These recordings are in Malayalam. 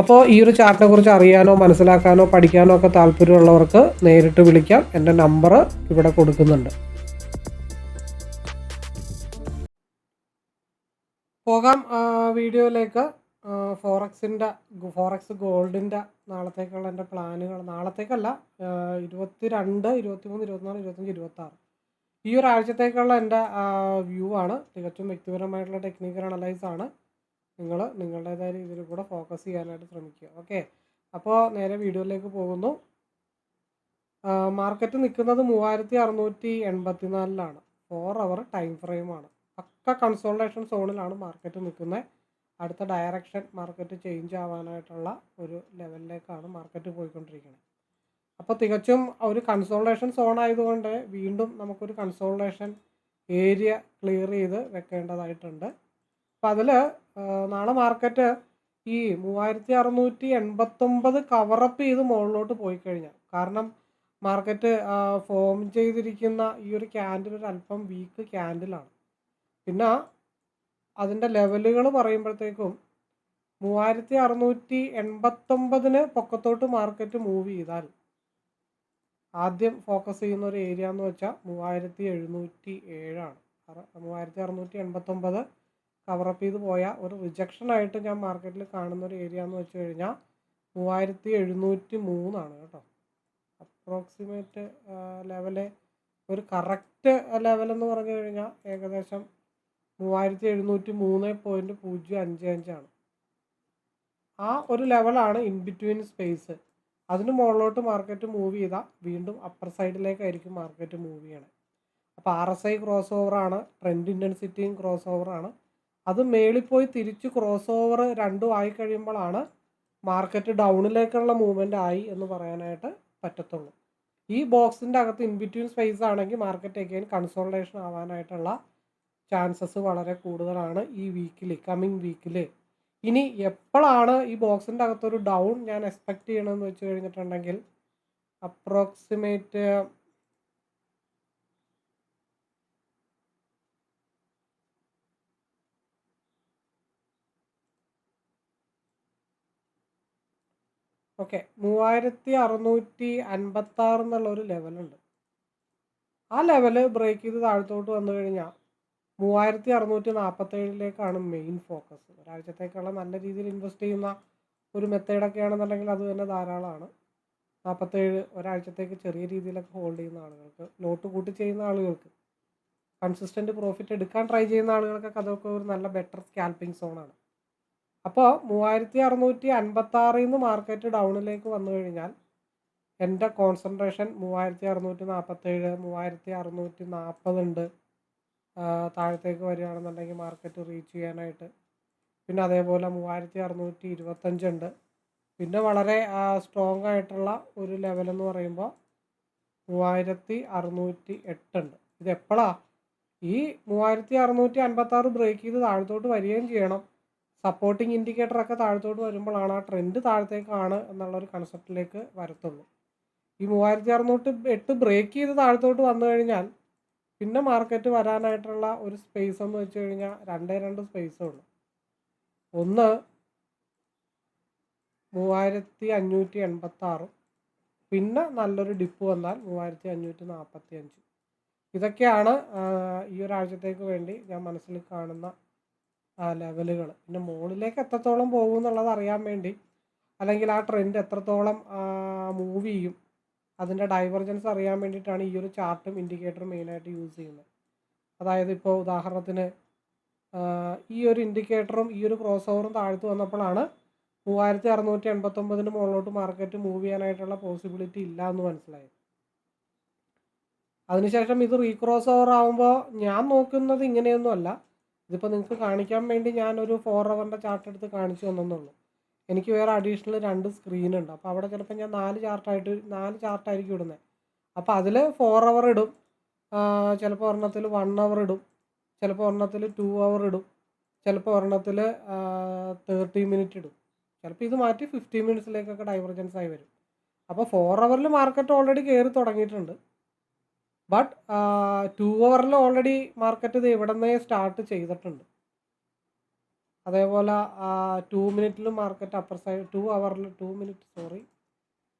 അപ്പോൾ ഈ ഒരു ചാർട്ടിനെ കുറിച്ച് അറിയാനോ മനസ്സിലാക്കാനോ പഠിക്കാനോ ഒക്കെ താല്പര്യമുള്ളവർക്ക് നേരിട്ട് വിളിക്കാം. എന്റെ നമ്പർ ഇവിടെ കൊടുക്കുന്നുണ്ട്. പോകാം. വീഡിയോയിലേക്ക്. ഫോറക്സിന്റെ ഫോറക്സ് ഗോൾഡിന്റെ നാളത്തേക്കുള്ള എന്റെ പ്ലാനുകൾ. നാളത്തേക്കല്ല ഇരുപത്തി രണ്ട് ഇരുപത്തി മൂന്ന് ഇരുപത്തിനാല് ഇരുപത്തഞ്ച് ഇരുപത്താറ്. ഈ ഒരാഴ്ചത്തേക്കുള്ള എന്റെ വ്യൂ ആണ്. തികച്ചും വ്യക്തിപരമായിട്ടുള്ള ടെക്നിക്കൽ അനലൈസ് ആണ്. നിങ്ങൾ നിങ്ങളുടേതായ രീതിയിൽ കൂടെ ഫോക്കസ് ചെയ്യാനായിട്ട് ശ്രമിക്കുക. ഓക്കെ അപ്പോൾ നേരെ വീഡിയോയിലേക്ക് പോകുന്നു. മാർക്കറ്റ് നിൽക്കുന്നത് മൂവായിരത്തി അറുന്നൂറ്റി എൺപത്തി നാലിലാണ് ഫോർ അവർ ടൈം ഫ്രെയിമാണ് പക്ക കൺസോൾട്ടേഷൻ സോണിലാണ് മാർക്കറ്റ് നിൽക്കുന്നത്. അടുത്ത ഡയറക്ഷൻ മാർക്കറ്റ് ചേഞ്ച് ആവാനായിട്ടുള്ള ഒരു ലെവലിലേക്കാണ് മാർക്കറ്റ് പോയിക്കൊണ്ടിരിക്കുന്നത്. അപ്പോൾ തികച്ചും ഒരു കൺസോൾട്ടേഷൻ സോൺ ആയതുകൊണ്ട് വീണ്ടും നമുക്കൊരു കൺസോൾട്ടേഷൻ ഏരിയ ക്ലിയർ ചെയ്ത് വെക്കേണ്ടതായിട്ടുണ്ട്. അപ്പോൾ അതിൽ നാളെ മാർക്കറ്റ് ഈ മൂവായിരത്തി അറുന്നൂറ്റി എൺപത്തൊമ്പത് കവറപ്പ് ചെയ്ത് മുകളിലോട്ട് പോയി കഴിഞ്ഞാൽ കാരണം മാർക്കറ്റ് ഫോം ചെയ്തിരിക്കുന്ന ഈ ഒരു ക്യാൻഡിൽ ഒരു അല്പം വീക്ക് ക്യാൻഡിലാണ്. പിന്നെ അതിന്റെ ലെവലുകൾ പറയുമ്പോഴത്തേക്കും മൂവായിരത്തി അറുന്നൂറ്റി എൺപത്തൊമ്പതിന് പൊക്കത്തോട്ട് മാർക്കറ്റ് മൂവ് ചെയ്താൽ ആദ്യം ഫോക്കസ് ചെയ്യുന്ന ഒരു ഏരിയ എന്ന് വെച്ചാൽ മൂവായിരത്തി എഴുന്നൂറ്റി ഏഴാണ് മൂവായിരത്തി അറുന്നൂറ്റി എൺപത്തൊമ്പത് കവറപ്പ് ചെയ്ത് പോയ ഒരു റിജക്ഷൻ ആയിട്ട് ഞാൻ മാർക്കറ്റിൽ കാണുന്ന ഒരു ഏരിയ എന്ന് വെച്ച് കഴിഞ്ഞാൽ മൂവായിരത്തി എഴുന്നൂറ്റി മൂന്നാണ് കേട്ടോ. അപ്രോക്സിമേറ്റ് ലെവൽ ഒരു കറക്റ്റ് ലെവൽ എന്ന് പറഞ്ഞു കഴിഞ്ഞാൽ ഏകദേശം മൂവായിരത്തി എഴുന്നൂറ്റി മൂന്ന് പോയിന്റ് പൂജ്യം അഞ്ച് അഞ്ചാണ് ആ ഒരു ലെവലാണ് ഇൻ ബിറ്റ്വീൻ സ്പേസ് അതിന് മുകളിലോട്ട് മാർക്കറ്റ് മൂവ് ചെയ്താൽ വീണ്ടും അപ്പർ സൈഡിലേക്കായിരിക്കും മാർക്കറ്റ് മൂവ് ചെയ്യണത് അപ്പോൾ ആർ എസ് ഐ ക്രോസ് ഓവറാണ് ട്രെൻഡ് ഇന്റൻസിറ്റിയും ക്രോസ് ഓവറാണ് അത് മേളിൽ പോയി തിരിച്ച് ക്രോസ് ഓവർ രണ്ടും ആയി കഴിയുമ്പോഴാണ് മാർക്കറ്റ് ഡൗണിലേക്കുള്ള മൂവ്മെന്റ് ആയി എന്ന് പറയാനായിട്ട് പറ്റത്തുള്ളൂ. ഈ ബോക്സിന്റെ അകത്ത് ഇൻ ബിറ്റ്വീൻ സ്പേസ് ആണെങ്കിൽ മാർക്കറ്റ് അഗെയിൻ കൺസോൾട്ടേഷൻ ആവാനായിട്ടുള്ള ചാൻസസ് വളരെ കൂടുതലാണ് ഈ വീക്കിൽ കമ്മിങ് വീക്കിൽ ഇനി എപ്പോഴാണ് ഈ ബോക്സിന്റെ അകത്തൊരു ഡൗൺ ഞാൻ എക്സ്പെക്റ്റ് ചെയ്യണമെന്ന് വെച്ച് കഴിഞ്ഞിട്ടുണ്ടെങ്കിൽ അപ്രോക്സിമേറ്റ് ഓക്കെ. മൂവായിരത്തി അറുന്നൂറ്റി അൻപത്തി ആറ് എന്നുള്ള ഒരു ലെവലുണ്ട്. ആ ലെവൽ ബ്രേക്ക് ചെയ്ത് താഴത്തോട്ട് വന്നു കഴിഞ്ഞാൽ മൂവായിരത്തി അറുന്നൂറ്റി നാൽപ്പത്തേഴിലേക്കാണ് മെയിൻ ഫോക്കസ് ഒരാഴ്ചത്തേക്കുള്ള നല്ല രീതിയിൽ ഇൻവെസ്റ്റ് ചെയ്യുന്ന ഒരു മെത്തേഡൊക്കെയാണെന്നുണ്ടെങ്കിൽ അത് തന്നെ ധാരാളമാണ്. നാൽപ്പത്തേഴ് ഒരാഴ്ചത്തേക്ക് ചെറിയ രീതിയിലൊക്കെ ഹോൾഡ് ചെയ്യുന്ന ആളുകൾക്ക് ലോട്ട് കൂട്ടി ചെയ്യുന്ന ആളുകൾക്ക് കൺസിസ്റ്റന്റ് പ്രോഫിറ്റ് എടുക്കാൻ ട്രൈ ചെയ്യുന്ന ആളുകൾക്കൊക്കെ അതൊക്കെ ഒരു നല്ല ബെറ്റർ സ്കാൽപ്പിംഗ് സോണാണ് അപ്പോൾ മൂവായിരത്തി അറുന്നൂറ്റി അൻപത്തി ആറിൽ നിന്ന് മാർക്കറ്റ് ഡൗണിലേക്ക് വന്നു കഴിഞ്ഞാൽ എന്റെ കോൺസെൻട്രേഷൻ മൂവായിരത്തി അറുന്നൂറ്റി നാൽപ്പത്തേഴ് മൂവായിരത്തി അറുന്നൂറ്റി നാൽപ്പതുണ്ട് താഴത്തേക്ക് വരികയാണെന്നുണ്ടെങ്കിൽ മാർക്കറ്റ് റീച്ച് ചെയ്യാനായിട്ട്. പിന്നെ അതേപോലെ മൂവായിരത്തി അറുന്നൂറ്റി ഇരുപത്തഞ്ചുണ്ട് പിന്നെ വളരെ സ്ട്രോങ് ആയിട്ടുള്ള ഒരു ലെവൽ എന്ന് പറയുമ്പോൾ മൂവായിരത്തി അറുന്നൂറ്റി എട്ടുണ്ട് ഇത് എപ്പോഴാണ് ഈ മൂവായിരത്തി അറുന്നൂറ്റി അൻപത്താറ് ബ്രേക്ക് ചെയ്ത് താഴത്തോട്ട് വരികയും ചെയ്യണം. സപ്പോർട്ടിങ് ഇൻഡിക്കേറ്റർ ഒക്കെ താഴത്തോട്ട് വരുമ്പോഴാണ് ആ ട്രെൻഡ് താഴത്തേക്കാണ് എന്നുള്ള എന്നുള്ളൊരു കൺസെപ്റ്റിലേക്ക് വരത്തുള്ളൂ. ഈ മൂവായിരത്തി അറുന്നൂറ്റി എട്ട് ബ്രേക്ക് ചെയ്ത് താഴത്തോട്ട് വന്നു കഴിഞ്ഞാൽ പിന്നെ മാർക്കറ്റ് വരാനായിട്ടുള്ള ഒരു സ്പേസ് എന്ന് വെച്ച് കഴിഞ്ഞാൽ രണ്ടേ രണ്ട് സ്പേസേ ഉള്ളൂ. ഒന്ന് മൂവായിരത്തി അഞ്ഞൂറ്റി എൺപത്തി ആറും പിന്നെ നല്ലൊരു ഡിപ്പ് വന്നാൽ മൂവായിരത്തി അഞ്ഞൂറ്റി നാൽപ്പത്തി അഞ്ച് ഇതൊക്കെയാണ് ഈ ഒരാഴ്ചത്തേക്ക് വേണ്ടി ഞാൻ മനസ്സിൽ കാണുന്ന ലെവലുകൾ പിന്നെ മുകളിലേക്ക് എത്രത്തോളം പോകും എന്നുള്ളത് അറിയാൻ വേണ്ടി അല്ലെങ്കിൽ ആ ട്രെൻഡ് എത്രത്തോളം മൂവ് ചെയ്യും അതിന്റെ ഡൈവർജൻസ് അറിയാൻ വേണ്ടിയിട്ടാണ് ഈ ഒരു ചാർട്ടും ഇൻഡിക്കേറ്ററും മെയിനായിട്ട് യൂസ് ചെയ്യുന്നത്. അതായത് ഇപ്പോൾ ഉദാഹരണത്തിന് ആ, ഈ ഒരു ഇൻഡിക്കേറ്ററും ഈ ഒരു ക്രോസ് ഓവറും താഴ്ത്തു വന്നപ്പോഴാണ് മൂവായിരത്തി അറുന്നൂറ്റി എൺപത്തൊമ്പതിന് മുകളിലോട്ട് മാർക്കറ്റ് മൂവ് ചെയ്യാനായിട്ടുള്ള പോസിബിലിറ്റി ഇല്ല എന്ന് മനസ്സിലായത്. അതിനുശേഷം ഇത് റീക്രോസ് ഓവർ ആകുമ്പോൾ ഞാൻ നോക്കുന്നത് ഇങ്ങനെയൊന്നും അല്ല ഇതിപ്പോൾ നിങ്ങൾക്ക് കാണിക്കാൻ വേണ്ടി ഞാനൊരു ഫോർ അവറിന്റെ ചാർട്ട് എടുത്ത് കാണിച്ചു തന്നെന്നുള്ളൂ. എനിക്ക് വേറെ അഡീഷണൽ രണ്ട് സ്ക്രീൻ ഉണ്ട്. അപ്പോൾ അവിടെ ചിലപ്പോൾ ഞാൻ നാല് ചാർട്ടായിട്ട് നാല് ചാർട്ടായിരിക്കും ഇടുന്നത് അപ്പോൾ അതിൽ ഫോർ അവർ ഇടും. ചിലപ്പോൾ ഒരെണ്ണത്തിൽ വൺ അവർ ഇടും. ചിലപ്പോൾ ഒരെണ്ണത്തിൽ ടു അവർ ഇടും. ചിലപ്പോൾ ഒരെണ്ണത്തിൽ തേർട്ടി മിനിറ്റ് ഇടും. ചിലപ്പോൾ ഇത് മാറ്റി ഫിഫ്റ്റീൻ മിനിറ്റ്സിലേക്കൊക്കെ ഡൈവർജൻസ് ആയി വരും. അപ്പോൾ ഫോർ അവറിൽ മാർക്കറ്റ് ഓൾറെഡി കയറി തുടങ്ങിയിട്ടുണ്ട്. ബട്ട് ടു അവറിൽ ഓൾറെഡി മാർക്കറ്റ് ഇത് ഇവിടെ നിന്നേ സ്റ്റാർട്ട് ചെയ്തിട്ടുണ്ട്. അതേപോലെ ടു മിനിറ്റിലും മാർക്കറ്റ് അപ്പർ സൈഡ് ടു അവറിൽ ടു മിനിറ്റ് സോറി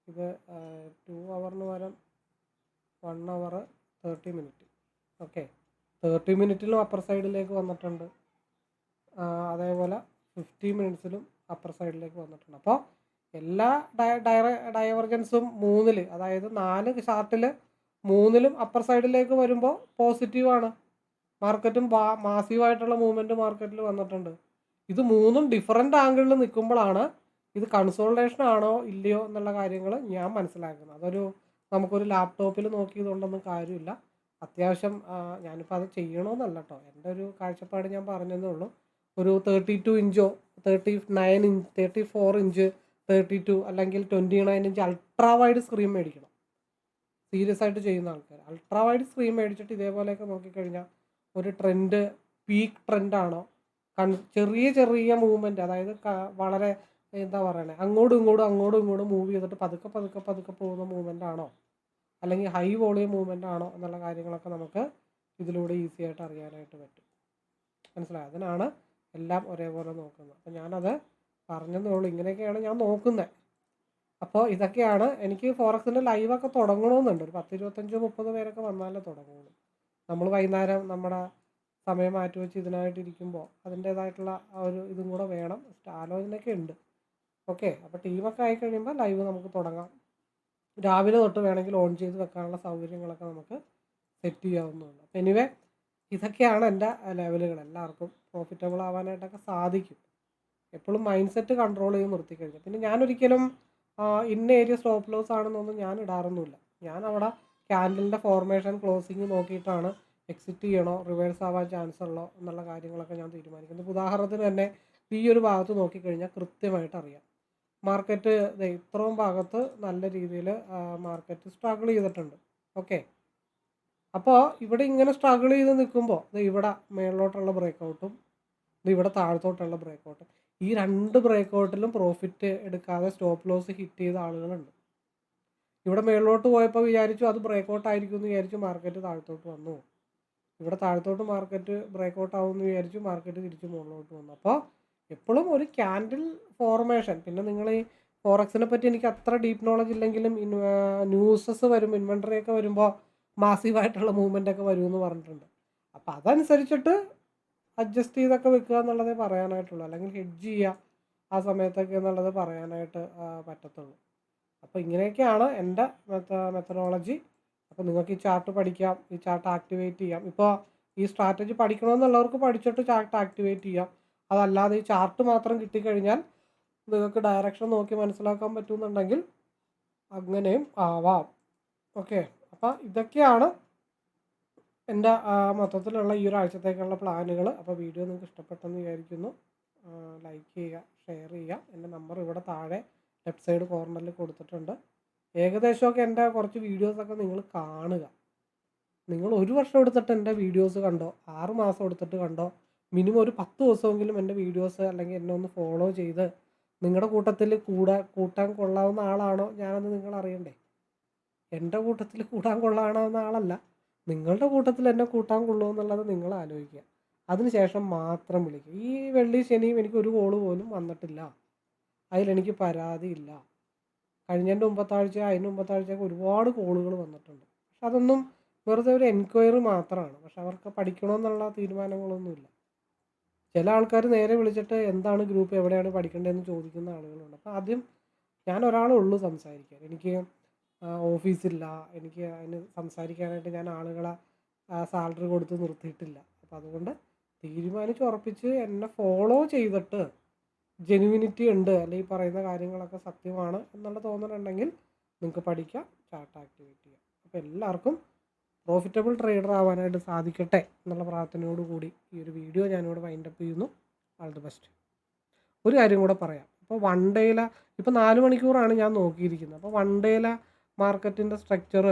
ഇത് ടു അവറിന് പകരം one hour thirty minute okay thirty മിനിറ്റിലും upper സൈഡിലേക്ക് വന്നിട്ടുണ്ട്. അതേപോലെ ഫിഫ്റ്റി മിനിറ്റ്സിലും അപ്പർ സൈഡിലേക്ക് വന്നിട്ടുണ്ട്. അപ്പോൾ എല്ലാ ഡയ ഡയറ ഡൈവർജൻസും മൂന്നിൽ അതായത് നാല് ചാർട്ടിൽ മൂന്നിലും അപ്പർ സൈഡിലേക്ക് വരുമ്പോൾ പോസിറ്റീവാണ് മാർക്കറ്റും മാസീവായിട്ടുള്ള മൂവ്മെന്റ് മാർക്കറ്റിൽ വന്നിട്ടുണ്ട്. ഇത് മൂന്നും ഡിഫറെന്റ് ആംഗിളിൽ നിൽക്കുമ്പോഴാണ് ഇത് കൺസോൾട്ടേഷൻ ആണോ ഇല്ലയോ എന്നുള്ള കാര്യങ്ങൾ ഞാൻ മനസ്സിലാക്കുന്നത്. അതൊരു നമുക്കൊരു ലാപ്ടോപ്പിൽ നോക്കിയതുകൊണ്ടൊന്നും കാര്യമില്ല. അത്യാവശ്യം ഞാനിപ്പോൾ അത് ചെയ്യണമെന്നല്ല കേട്ടോ എന്റെ ഒരു കാഴ്ചപ്പാട് ഞാൻ പറഞ്ഞതേ ഉള്ളൂ. ഒരു thirty two ഇഞ്ചോ thirty nine inch thirty four inch thirty two അല്ലെങ്കിൽ twenty nine inch ultra wide screen മേടിക്കണം. സീരിയസ് ആയിട്ട് ചെയ്യുന്ന ആൾക്കാർ അൾട്രാ വൈഡ് സ്ക്രീൻ മേടിച്ചിട്ട് ഇതേപോലെയൊക്കെ നോക്കിക്കഴിഞ്ഞാൽ ഒരു ട്രെൻഡ് പീക്ക് ട്രെൻഡാണോ കൺ ചെറിയ ചെറിയ മൂവ്മെന്റ് അതായത് വളരെ എന്താ പറയണേ അങ്ങോട്ടും ഇങ്ങോട്ടും അങ്ങോട്ടും ഇങ്ങോട്ടും മൂവ് ചെയ്തിട്ട് പതുക്കെ പതുക്കെ പതുക്കെ പോകുന്ന മൂവ്മെന്റ് ആണോ? അല്ലെങ്കിൽ ഹൈ വോളിയം മൂവ്മെന്റ് ആണോ എന്നുള്ള കാര്യങ്ങളൊക്കെ നമുക്ക് ഇതിലൂടെ ഈസി ആയിട്ട് അറിയാനായിട്ട് പറ്റും. മനസ്സിലായി? അതിനാണ് എല്ലാം ഒരേപോലെ നോക്കുന്നത്. അപ്പം ഞാനത് പറഞ്ഞതേ ഇങ്ങനെയൊക്കെയാണ് ഞാൻ നോക്കുന്നത്. അപ്പോൾ ഇതൊക്കെയാണ് എനിക്ക് ഫോറക്സിന്റെ ലൈവൊക്കെ തുടങ്ങണമെന്നുണ്ട് ഒരു പത്ത് ഇരുപത്തഞ്ച് മുപ്പത് പേരൊക്കെ വന്നാലേ തുടങ്ങുള്ളൂ. നമ്മൾ വൈകുന്നേരം നമ്മുടെ സമയം മാറ്റി വെച്ച് ഇതിനായിട്ട് ഇരിക്കുമ്പോൾ അതിന്റേതായിട്ടുള്ള ആ ഒരു ഇതും കൂടെ വേണം. ആലോചനയൊക്കെ ഉണ്ട്. ഓക്കെ അപ്പോൾ ടീമൊക്കെ ആയി കഴിയുമ്പോൾ ലൈവ് നമുക്ക് തുടങ്ങാം. രാവിലെ തൊട്ട് വേണമെങ്കിൽ ഓൺ ചെയ്ത് വെക്കാനുള്ള സൗകര്യങ്ങളൊക്കെ നമുക്ക് സെറ്റ് ചെയ്യാവുന്നതാണ് അപ്പോൾ എനിവേ ഇതൊക്കെയാണ് എന്റെ ലെവലുകൾ എല്ലാവർക്കും പ്രോഫിറ്റബിൾ ആവാനായിട്ടൊക്കെ സാധിക്കും. എപ്പോഴും മൈൻഡ് സെറ്റ് കൺട്രോൾ ചെയ്ത് നിർത്തിക്കഴിഞ്ഞാൽ പിന്നെ ഞാനൊരിക്കലും ഇന്ന ഏരിയ സ്റ്റോപ്പ് ലോസ് ആണെന്നൊന്നും ഞാൻ ഇടാറൊന്നുമില്ല. ഞാൻ അവിടെ ക്യാൻഡലിന്റെ ഫോർമേഷൻ ക്ലോസിങ് നോക്കിയിട്ടാണ് എക്സിറ്റ് ചെയ്യണോ റിവേഴ്സ് ആവാൻ ചാൻസ് ഉള്ളോ എന്നുള്ള കാര്യങ്ങളൊക്കെ ഞാൻ തീരുമാനിക്കുന്നത്. ഉദാഹരണത്തിന് തന്നെ ഈ ഒരു ഭാഗത്ത് നോക്കിക്കഴിഞ്ഞാൽ കൃത്യമായിട്ട് അറിയാം. മാർക്കറ്റ് ഇത്രയും ഭാഗത്ത് നല്ല രീതിയിൽ മാർക്കറ്റ് സ്ട്രഗിൾ ചെയ്തിട്ടുണ്ട്. ഓക്കെ അപ്പോൾ ഇവിടെ ഇങ്ങനെ സ്ട്രഗിൾ ചെയ്ത് നിൽക്കുമ്പോൾ ഇവിടെ മേളിലോട്ടുള്ള ബ്രേക്കൗട്ടും ഇവിടെ താഴത്തോട്ടുള്ള ബ്രേക്കൗട്ടും ഈ രണ്ട് ബ്രേക്കൗട്ടിലും പ്രോഫിറ്റ് എടുക്കാതെ സ്റ്റോപ്പ് ലോസ് ഹിറ്റ് ചെയ്ത ആളുകളുണ്ട്. ഇവിടെ മേളിലോട്ട് പോയപ്പോൾ വിചാരിച്ചു അത് ബ്രേക്കൗട്ട് ആയിരിക്കും എന്ന് വിചാരിച്ചു മാർക്കറ്റ് താഴത്തോട്ട് വന്നു. ഇവിടെ താഴത്തോട്ട് മാർക്കറ്റ് ബ്രേക്കൗട്ട് ആവുമെന്ന് വിചാരിച്ചു മാർക്കറ്റ് തിരിച്ച് മുകളിലോട്ട് വന്നു. അപ്പോൾ എപ്പോഴും ഒരു ക്യാൻഡിൽ ഫോർമേഷൻ പിന്നെ നിങ്ങൾ ഈ ഫോറക്സിനെ പറ്റി എനിക്ക് അത്ര ഡീപ്പ് നോളജ് ഇല്ലെങ്കിലും ന്യൂസസ് വരും ഇൻവെൻട്രി ഒക്കെ വരുമ്പോൾ മാസീവായിട്ടുള്ള മൂവ്മെന്റ് ഒക്കെ വരുമെന്ന് പറഞ്ഞിട്ടുണ്ട്. അപ്പോൾ അതനുസരിച്ചിട്ട് അഡ്ജസ്റ്റ് ചെയ്തൊക്കെ വെക്കുക എന്നുള്ളതേ പറയാനായിട്ടുള്ളൂ. അല്ലെങ്കിൽ ഹെഡ്ജ് ചെയ്യുക ആ സമയത്തൊക്കെ എന്നുള്ളത് പറയാനായിട്ട് പറ്റത്തുള്ളൂ. അപ്പോൾ ഇങ്ങനെയൊക്കെയാണ് എന്റെ മെത്ത മെത്തഡോളജി അപ്പോൾ നിങ്ങൾക്ക് ഈ ചാർട്ട് പഠിക്കാം ഈ ചാർട്ട് ആക്ടിവേറ്റ് ചെയ്യാം. ഇപ്പോൾ ഈ സ്ട്രാറ്റജി പഠിക്കണമെന്നുള്ളവർക്ക് പഠിച്ചിട്ട് ചാർട്ട് ആക്ടിവേറ്റ് ചെയ്യാം. അതല്ലാതെ ഈ ചാർട്ട് മാത്രം കിട്ടിക്കഴിഞ്ഞാൽ നിങ്ങൾക്ക് ഡയറക്ഷൻ നോക്കി മനസ്സിലാക്കാൻ പറ്റുമെന്നുണ്ടെങ്കിൽ അങ്ങനെയും ആവാം. ഓക്കെ അപ്പോൾ ഇതൊക്കെയാണ് എന്റെ മൊത്തത്തിലുള്ള ഈ ഒരു ആഴ്ചത്തേക്കുള്ള പ്ലാനുകൾ അപ്പോൾ വീഡിയോ നിങ്ങൾക്ക് ഇഷ്ടപ്പെട്ടെന്ന് വിചാരിക്കുന്നു. ലൈക്ക് ചെയ്യുക ഷെയർ ചെയ്യുക. എന്റെ നമ്പർ ഇവിടെ താഴെ ലെഫ്റ്റ് സൈഡ് കോർണറിൽ കൊടുത്തിട്ടുണ്ട്. ഏകദേശമൊക്കെ എന്റെ കുറച്ച് വീഡിയോസൊക്കെ നിങ്ങൾ കാണുക. നിങ്ങൾ ഒരു വർഷം എടുത്തിട്ട് എന്റെ വീഡിയോസ് കണ്ടോ? ആറ് മാസം എടുത്തിട്ട് കണ്ടോ? മിനിമം ഒരു പത്ത് ദിവസമെങ്കിലും എന്റെ വീഡിയോസ് അല്ലെങ്കിൽ എന്നെ ഒന്ന് ഫോളോ ചെയ്ത് നിങ്ങളുടെ കൂട്ടത്തിൽ കൂടാ കൂട്ടാൻ കൊള്ളാവുന്ന ആളാണോ? ഞാനെന്ന് നിങ്ങൾ അറിയണ്ടേ എന്റെ കൂട്ടത്തിൽ കൂടാൻ കൊള്ളാവുന്ന ആളല്ല. നിങ്ങളുടെ കൂട്ടത്തിൽ എന്നെ കൂട്ടാൻ കൊള്ളുമോ എന്നുള്ളത് നിങ്ങൾ ആലോചിക്കുക. അതിനുശേഷം മാത്രം വിളിക്കുക. ഈ വെള്ളി ശനിയും എനിക്ക് ഒരു കോൾ പോലും വന്നിട്ടില്ല. അതിലെനിക്ക് പരാതിയില്ല കഴിഞ്ഞതിന്റെ മുമ്പത്താഴ്ച അതിന് മുമ്പത്താഴ്ചയൊക്കെ ഒരുപാട് കോളുകൾ വന്നിട്ടുണ്ട്. പക്ഷെ അതൊന്നും വെറുതെ ഒരു എൻക്വയറി മാത്രമാണ്. പക്ഷെ അവർക്ക് പഠിക്കണമെന്നുള്ള തീരുമാനങ്ങളൊന്നുമില്ല ചില ആൾക്കാർ നേരെ വിളിച്ചിട്ട് എന്താണ് ഗ്രൂപ്പ് എവിടെയാണ് പഠിക്കേണ്ടതെന്ന് ചോദിക്കുന്ന ആളുകളുണ്ട്. അപ്പോൾ ആദ്യം ഞാൻ ഒരാളേ ഉള്ളൂ സംസാരിക്കാൻ. എനിക്ക് ഓഫീസില്ല. എനിക്ക് അതിന് സംസാരിക്കാനായിട്ട് ഞാൻ ആളുകളെ സാലറി കൊടുത്ത് നിർത്തിയിട്ടില്ല. അപ്പോൾ അതുകൊണ്ട് തീരുമാനിച്ച് ഉറപ്പിച്ച് എന്നെ ഫോളോ ചെയ്തിട്ട് ജെനുവിനിറ്റി ഉണ്ട് അല്ലെങ്കിൽ ഈ പറയുന്ന കാര്യങ്ങളൊക്കെ സത്യമാണ് എന്നുള്ള തോന്നലുണ്ടെങ്കിൽ നിങ്ങൾക്ക് പഠിക്കാം ചാർട്ട് ആക്ടിവേറ്റ് ചെയ്യാം. അപ്പോൾ എല്ലാവർക്കും പ്രോഫിറ്റബിൾ ട്രേഡർ ആവാനായിട്ട് സാധിക്കട്ടെ എന്നുള്ള പ്രാർത്ഥനയോട് കൂടി ഈ ഒരു വീഡിയോ ഞാനിവിടെ വൈൻഡപ്പ് ചെയ്യുന്നു. ആൾ ദി ബെസ്റ്റ് ഒരു കാര്യം കൂടെ പറയാം. ഇപ്പോൾ വൺ ഡേയിലെ ഇപ്പോൾ നാല് മണിക്കൂറാണ് ഞാൻ നോക്കിയിരിക്കുന്നത്. അപ്പോൾ വൺ ഡേയിലെ മാർക്കറ്റിന്റെ structure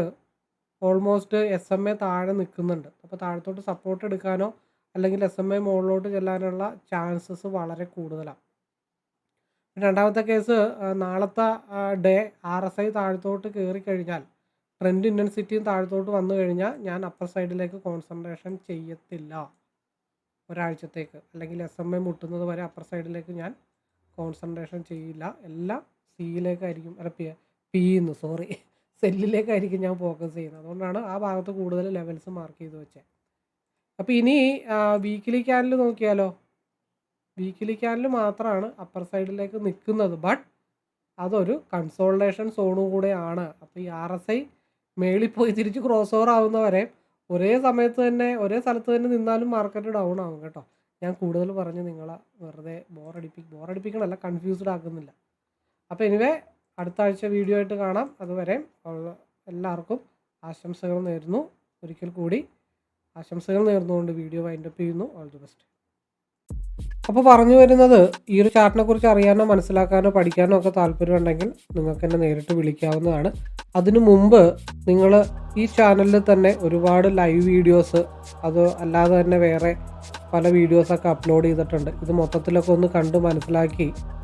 almost S M A താഴെ നിൽക്കുന്നുണ്ട്. അപ്പോൾ താഴത്തോട്ട് സപ്പോർട്ട് എടുക്കാനോ അല്ലെങ്കിൽ എസ് എം എ മുകളിലോട്ട് ചെല്ലാനുള്ള ചാൻസസ് വളരെ കൂടുതലാണ് രണ്ടാമത്തെ കേസ് നാളത്തെ ഡേ ആർ എസ് ഐ താഴത്തോട്ട് കയറി കഴിഞ്ഞാൽ ട്രെൻഡ് ഇന്റൻസിറ്റിയും താഴത്തോട്ട് വന്നു കഴിഞ്ഞാൽ ഞാൻ അപ്പർ സൈഡിലേക്ക് കോൺസെൻട്രേഷൻ ചെയ്യത്തില്ല. ഒരാഴ്ചത്തേക്ക്. അല്ലെങ്കിൽ എസ് എം എ മുട്ടുന്നത് വരെ അപ്പർ സൈഡിലേക്ക് ഞാൻ കോൺസെൻട്രേഷൻ ചെയ്യില്ല. എല്ലാം സിയിലേക്കായിരിക്കും അല്ല പി പിന്ന് സോറി സെല്ലിലേക്കായിരിക്കും ഞാൻ ഫോക്കസ് ചെയ്യുന്നത്. അതുകൊണ്ടാണ് ആ ഭാഗത്ത് കൂടുതൽ ലെവൽസ് മാർക്ക് ചെയ്ത് വെച്ചത് അപ്പോൾ ഇനി വീക്കിലി ക്യാനിൽ നോക്കിയാലോ? വീക്കിലി ക്യാനിൽ മാത്രമാണ് അപ്പർ സൈഡിലേക്ക് നിൽക്കുന്നത് ബട്ട് അതൊരു കൺസോൾട്ടേഷൻ സോണും കൂടെയാണ്. അപ്പോൾ ഈ ആർ എസ് ഐ മേളിൽ പോയി തിരിച്ച് ക്രോസ് ഓവർ ആവുന്നവരെ ഒരേ സമയത്ത് തന്നെ ഒരേ സ്ഥലത്ത് തന്നെ നിന്നാലും മാർക്കറ്റ് ഡൗൺ ആവും കേട്ടോ. ഞാൻ കൂടുതൽ പറഞ്ഞ് നിങ്ങളെ വെറുതെ ബോറടിപ്പി ബോറടിപ്പിക്കണമല്ല കൺഫ്യൂസ്ഡ് ആക്കുന്നില്ല. അപ്പോൾ എനിവേ അടുത്ത ആഴ്ച വീഡിയോ ആയിട്ട് കാണാം. അതുവരെ എല്ലാവർക്കും ആശംസകൾ നേരുന്നു. ഒരിക്കൽ കൂടി ആശംസകൾ നേർന്നുകൊണ്ട് വീഡിയോ വൈൻഡ് അപ്പ് ചെയ്യുന്നു. ഓൾ ദി ബെസ്റ്റ് അപ്പോൾ പറഞ്ഞു വരുന്നത് ഈ ഒരു ചാർട്ടിനെ കുറിച്ച് അറിയാനോ മനസ്സിലാക്കാനോ പഠിക്കാനോ ഒക്കെ താല്പര്യമുണ്ടെങ്കിൽ നിങ്ങൾക്ക് എന്നെ നേരിട്ട് വിളിക്കാവുന്നതാണ്. അതിനു മുമ്പ് നിങ്ങൾ ഈ ചാനലിൽ തന്നെ ഒരുപാട് ലൈവ് വീഡിയോസ് അത് അല്ലാതെ തന്നെ വേറെ പല വീഡിയോസൊക്കെ അപ്ലോഡ് ചെയ്തിട്ടുണ്ട്. ഇത് മൊത്തത്തിലൊക്കെ ഒന്ന് കണ്ട് മനസ്സിലാക്കി